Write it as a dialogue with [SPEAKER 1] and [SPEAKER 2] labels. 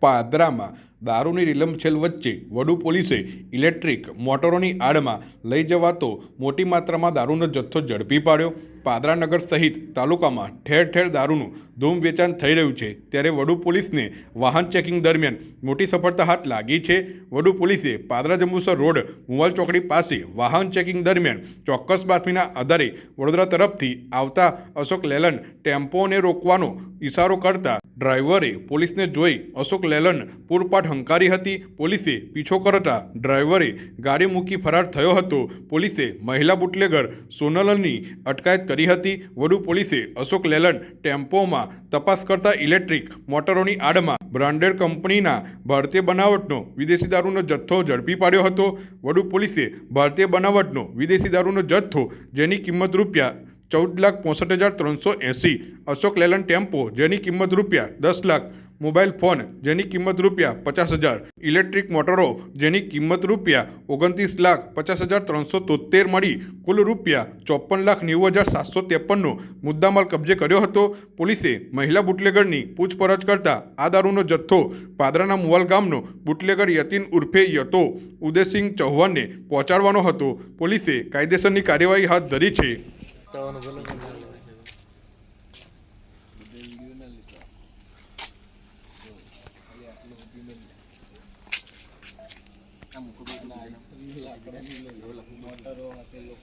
[SPEAKER 1] Padrama દારૂની રીલમછેલ વચ્ચે વડુ પોલીસે ઇલેક્ટ્રિક મોટરોની આડમાં લઈ જવાતો મોટી માત્રામાં દારૂનો જથ્થો ઝડપી પાડ્યો. પાદરાનગર સહિત તાલુકામાં ઠેર ઠેર દારૂનું ધૂમ વેચાણ થઈ રહ્યું છે. ત્યારે વડુ પોલીસને વાહન ચેકિંગ દરમિયાન મોટી સફળતા હાથ લાગી છે. વડુ પોલીસે પાદરા જંબુસર રોડ, મુવાલ ચોકડી પાસે વાહન ચેકિંગ દરમિયાન ચોક્કસ બાતમીના આધારે વડોદરા તરફથી આવતા અશોક લેલન ટેમ્પોને રોકવાનો ઇશારો કરતા ડ્રાઈવરે પોલીસને જોઈ અશોક લેલન હંકારી હતી. પોલીસે પીછો કરતા ડ્રાઈવરે ગાડી મૂકી ફરાર થયો હતો. પોલીસે મહિલા બુટલેગર સોનલની અટકાયત કરી હતી. વડુ પોલીસે અશોક લેલન ટેમ્પોમાં તપાસ કરતા ઇલેક્ટ્રિક મોટરોની આડમાં બ્રાન્ડેડ કંપનીના ભારતીય બનાવટનો વિદેશી દારૂનો જથ્થો ઝડપી પાડ્યો હતો. વડુ પોલીસે ભારતીય બનાવટનો વિદેશી દારૂનો જથ્થો જેની કિંમત રૂપિયા ચૌદ લાખ પોસઠ હજાર ત્રણસો એંસી, અશોક લેલન ટેમ્પો જેની કિંમત રૂપિયા દસ લાખ મોબાઈલ ફોન જેની કિંમત રૂપિયા પચાસ હજાર, ઇલેક્ટ્રિક મોટરો જેની કિંમત રૂપિયા ઓગણત્રીસ લાખ પચાસ હજાર ત્રણસો તોતેર મળી, કુલ રૂપિયા ચોપન લાખ નેવું હજાર સાતસો ત્રેપનનો મુદ્દામાલ કબજે કર્યો હતો. પોલીસે મહિલા બુટલેગરની પૂછપરછ કરતા આ દારૂનો જથ્થો પાદરાના મુવાલ ગામનો બુટલેગર યતીન ઉર્ફે યતો ઉદયસિંહ ચૌહાણને પહોંચાડવાનો હતો. પોલીસે કાયદેસરની કાર્યવાહી હાથ ધરી છે.
[SPEAKER 2] મોટરો આપેલો